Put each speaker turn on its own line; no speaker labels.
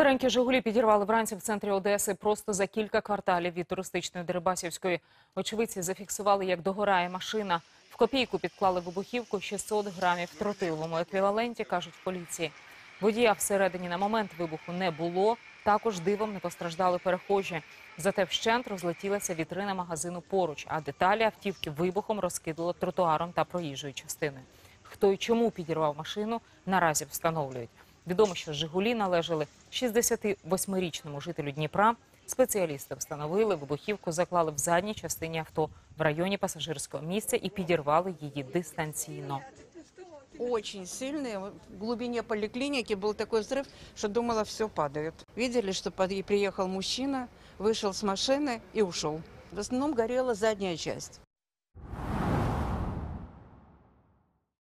Старенькі Жигулі підірвали вранці в центрі Одеси просто за кілька кварталів від туристичної Дерибасівської. Очевидці зафіксували, як догорає машина. В копійку підклали вибухівку 600 грамів в тротиловому еквіваленті, кажуть в поліції. Водія всередині на момент вибуху не було. Також дивом не постраждали перехожі. Зате вщент розлетілася вітрина магазину поруч, а деталі автівки вибухом розкидало тротуаром та проїжджою частиною. Хто і чому підірвав машину, наразі встановлюють. Відомо, що Жигулі належали 68-річному жителю Дніпра. Спеціалісти встановили вибухівку, заклали в задній частині авто в районі пасажирського місця і підірвали її дистанційно.
Очень сильный. Вот В глубине поликлиники был такой взрыв, что думала, все падает. Видели, что под- приехал мужчина, вышел с машины и ушел. В основном горела задняя часть.